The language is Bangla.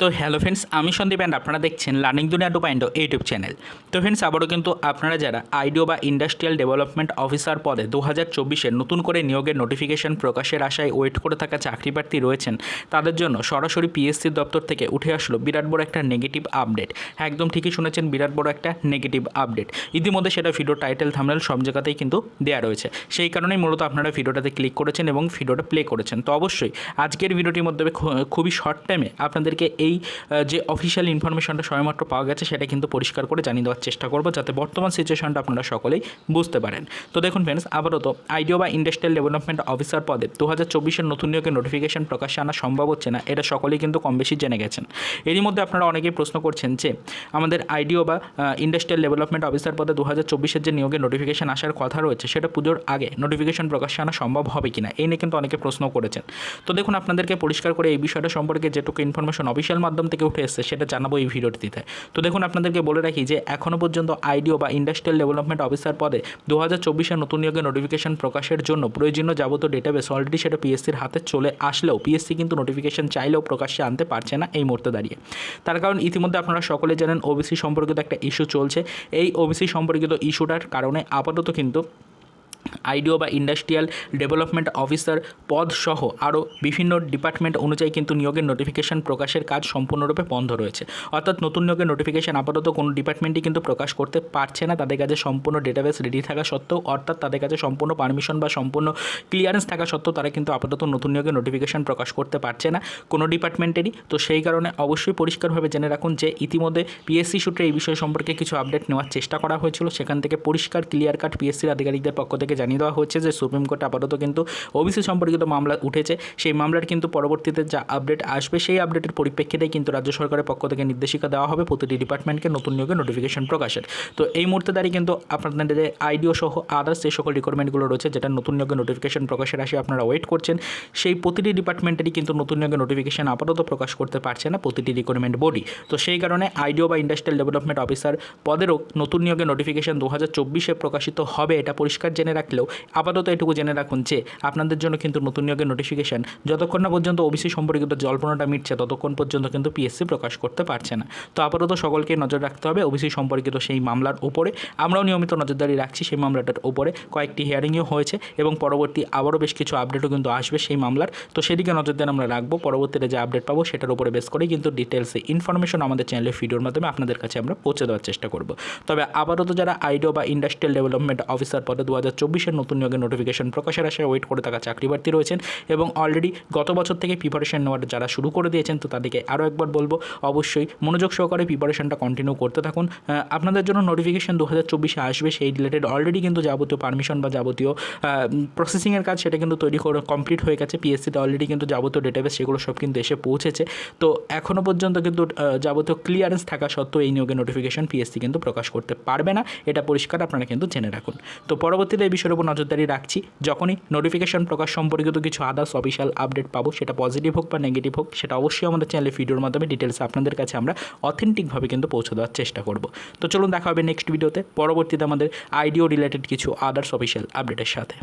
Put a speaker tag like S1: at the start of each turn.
S1: তো হ্যালো ফ্রেন্ডস, আমি সন্দীপ অ্যান্ড আপনারা দেখছেন learning Duniya two point YouTube channel. তো ফ্রেন্ডস, আবারও কিন্তু আপনারা যারা আইডিও বা ইন্ডাস্ট্রিয়াল ডেভেলপমেন্ট অফিসার পদে দু হাজার চব্বিশে নতুন করে নিয়োগের নোটিফিকেশন প্রকাশের আশায় ওয়েট করে থাকা চাকরি প্রার্থী রয়েছেন, তাদের জন্য সরাসরি পিএসসির দপ্তর থেকে উঠে আসলো বিরাট বড় একটা নেগেটিভ আপডেট একদম ঠিকই শুনেছেন, বিরাট বড় একটা নেগেটিভ আপডেট ইতিমধ্যে সেটা ভিডিও টাইটেল থামনেল সব জায়গাতেই কিন্তু দেওয়া রয়েছে। সেই কারণেই মূলত আপনারা ভিডিওটাতে ক্লিক করেছেন এবং ভিডিওটা প্লে করেছেন। তো অবশ্যই আজকের ভিডিওটির মধ্যে খুবই শর্ট টাইমে আপনাদেরকে এই আহ, যে অফিসিয়াল ইনফরমেশনটা সবেমাত্র পাওয়া গেছে সেটা কিন্তু পরিষ্কার করে জানিয়ে দেওয়ার চেষ্টা করব যাতে বর্তমান সিচুয়েশনটা আপনারা সকলেই বুঝতে পারেন। তো দেখুন ফ্রেন্ডস আপাতত আইডিও বা ইন্ডাস্ট্রিয়াল ডেভেলপমেন্ট অফিসার পদে দু হাজার চব্বিশের নতুন নিয়োগের নোটিফিকেশন প্রকাশ্যে আনা সম্ভব হচ্ছে না এটা সকলেই কিন্তু কম বেশি জেনে গেছেন। এরই মধ্যে আপনারা অনেকেই প্রশ্ন করছেন যে আমাদের আইডিও বা ইন্ডাস্ট্রিয়াল ডেভেলপমেন্ট অফিসার পদে দু হাজার চব্বিশের যে নিয়োগের নোটিফিকেশন আসার কথা রয়েছে সেটা পুজোর আগে নোটিফিকেশন প্রকাশ্যে আনা সম্ভব হবে কিনা এই নিয়ে কিন্তু অনেকে প্রশ্ন করেছেন। তো দেখুন আপনাদেরকে পরিষ্কার করে এই বিষয়টা সম্পর্কে যেটুকু ইনফরমেশন অফিসিয়াল মাধ্যম থেকে উঠে এসেছে, সেটা জানাব এই ভিডিওটিতে। তো দেখুন, আপনাদেরকে বলে রাখি যে এখনও পর্যন্ত আইডিও বা ইন্ডাস্ট্রিয়াল ডেভেলপমেন্ট অফিসার পদে দু হাজার চব্বিশের নতুন নিয়োগের নোটিফিকেশন প্রকাশের জন্য প্রয়োজনীয় যাবতীয় ডেটাবেস অলরেডি সেটা পিএসসির হাতে চলে আসলেও পিএসসি কিন্তু নোটিফিকেশন চাইলেও প্রকাশ্যে আনতে পারছে না এই মুহূর্তে দাঁড়িয়ে। তার কারণ ইতিমধ্যে আপনারা সকলে জানেন ওবিসি সম্পর্কিত একটা ইস্যু চলছে। এই ওবিসি সম্পর্কিত ইস্যুটার কারণে আপাতত কিন্তু আইডিও বা ইন্ডাস্ট্রিয়াল ডেভেলপমেন্ট অফিসার পদ সহ আরও বিভিন্ন ডিপার্টমেন্ট অনুযায়ী কিন্তু নিয়োগের নোটিফিকেশন প্রকাশের কাজ সম্পূর্ণরূপে বন্ধ রয়েছে। অর্থাৎ নতুন নিয়োগের নোটিফিকেশন আপাতত কোনো ডিপার্টমেন্টই কিন্তু প্রকাশ করতে পারছে না। তাদের কাছে সম্পূর্ণ ডেটাবেস রেডি থাকা সত্ত্বেও, অর্থাৎ তাদের কাছে সম্পূর্ণ পারমিশন বা সম্পূর্ণ ক্লিয়ারেন্স থাকা সত্ত্বেও তারা কিন্তু আপাতত নতুন নিয়োগের নোটিফিকেশন প্রকাশ করতে পারছে না কোনো ডিপার্টমেন্টেরই। তো সেই কারণে অবশ্যই পরিষ্কারভাবে জেনে রাখুন যে ইতিমধ্যে পিএসসি সূত্রে এই বিষয় সম্পর্কে কিছু আপডেট নেওয়ার চেষ্টা করা হয়েছিল। সেখান থেকে পরিষ্কার ক্লিয়ার কাট পিএসসির আধিকারিকদের পক্ষ থেকে জানিয়ে দেওয়া হচ্ছে যে সুপ্রিম কোর্টে আপাতত কিন্তু ওবিসি সম্পর্কিত মামলা উঠেছে। সেই মামলার কিন্তু পরবর্তীতে যা আপডেট আসবে, সেই আপডেটের পরিপ্রেক্ষিতে কিন্তু রাজ্য সরকারের পক্ষ থেকে নির্দেশিকা দেওয়া হবে। প্রতিটি ডিপার্টমেন্টকে নতুন নিয়োগের নোটিফিকেশন প্রকাশের। তো এই মুহূর্তে দাঁড়িয়ে কিন্তু আপনাদের আইডিও সহ আদার্স যে সকল রিকোয়ারমেন্টগুলো রয়েছে, যেটা নতুন নিয়োগের নোটিফিকেশন প্রকাশের আসে আপনারা ওয়েট করছেন, সেই প্রতিটি ডিপার্টমেন্টেরই কিন্তু নতুন নিয়োগের নোটিফিকেশন আপাতত প্রকাশ করতে পারছে না প্রতিটি রিকোয়ারমেন্ট বডি তো সেই কারণে আইডিও বা ইন্ডাস্ট্রিয়াল ডেভেলপমেন্ট অফিসার পদেরও নতুন নিয়োগের নোটিফিকেশন দু হাজার চব্বিশে প্রকাশিত হবে এটা পরিষ্কার জেনে রাখলেও আপাতত এটুকু জেনে রাখুন যে আপনাদের জন্য কিন্তু নতুন নিয়োগের নোটিফিকেশন যতক্ষণ না পর্যন্ত ওবিসি সম্পর্কিত জল্পনাটা মিটছে, ততক্ষণ পর্যন্ত কিন্তু পিএসসি প্রকাশ করতে পারছে না। তো আপাতত সকলকে নজর রাখতে হবে ওবিসি সম্পর্কিত সেই মামলার উপরে। আমরাও নিয়মিত নজরদারি রাখছি সেই মামলাটার উপরে। কয়েকটি হিয়ারিংও হয়েছে এবং পরবর্তী আবারও বেশ কিছু আপডেটও কিন্তু আসবে সেই মামলার। তো সেদিকে নজরদারি আমরা রাখব। পরবর্তীতে যে আপডেট পাবো সেটার উপরে বেস করেই কিন্তু ডিটেলসে ইনফরমেশন আমাদের চ্যানেলের ভিডিওর মাধ্যমে আপনাদের কাছে আমরা পৌঁছে দেওয়ার চেষ্টা করব। তবে আপাতত যারা আইডিও বা ইন্ডাস্ট্রিয়াল ডেভেলপমেন্ট অফিসার পদে দু হাজার চব্বিশের নতুন নিয়োগের নোটিফিকেশন প্রকাশের আশায় ওয়েট করে থাকা চাকরি প্রার্থী রয়েছেন এবং অলরেডি গত বছর থেকে প্রিপারেশন নেওয়ার যারা শুরু করে দিয়েছেন, তো তাদেরকে আরও একবার বলব, অবশ্যই মনোযোগ সহকারে প্রিপারেশনটা কন্টিনিউ করতে থাকুন। আপনাদের জন্য নোটিফিকেশন দু হাজার চব্বিশে আসবে, সেই রিলেটেড অলরেডি কিন্তু যাবতীয় পারমিশন বা যাবতীয় প্রসেসিংয়ের কাজ সেটা কিন্তু তৈরি করে কমপ্লিট হয়ে গেছে পিএসসিতে অলরেডি কিন্তু যাবতীয় ডেটাবেস সেগুলো সব কিন্তু এসে পৌঁছেছে। তো এখনও পর্যন্ত কিন্তু যাবতীয় ক্লিয়ারেন্স থাকা সত্ত্বেও এই নিয়োগের নোটিফিকেশন পিএসসি কিন্তু প্রকাশ করতে পারবে না, এটা পরিষ্কার, আপনারা কিন্তু জেনে রাখুন। তো পরবর্তীতে এই বিষয়ের উপর নজরদারি রাখছি। যখনই নোটিফিকেশন প্রকাশ সম্পর্কিত কিছু আদার্স অফিসিয়াল আপডেট পাবো, সেটা পজিটিভ হোক বা নেগেটিভ হোক, সেটা অবশ্যই আমাদের চ্যানেলে ভিডিওর মাধ্যমে ডিটেলস আপনাদের কাছে আমরা অথেন্টিকভাবে কিন্তু পৌঁছে দেওয়ার চেষ্টা করব। তো চলুন দেখা হবে নেক্সট ভিডিওতে পরবর্তীতে আমাদের আইডিও রিলেটেড কিছু আদার্স অফিসিয়াল আপডেটের সাথে।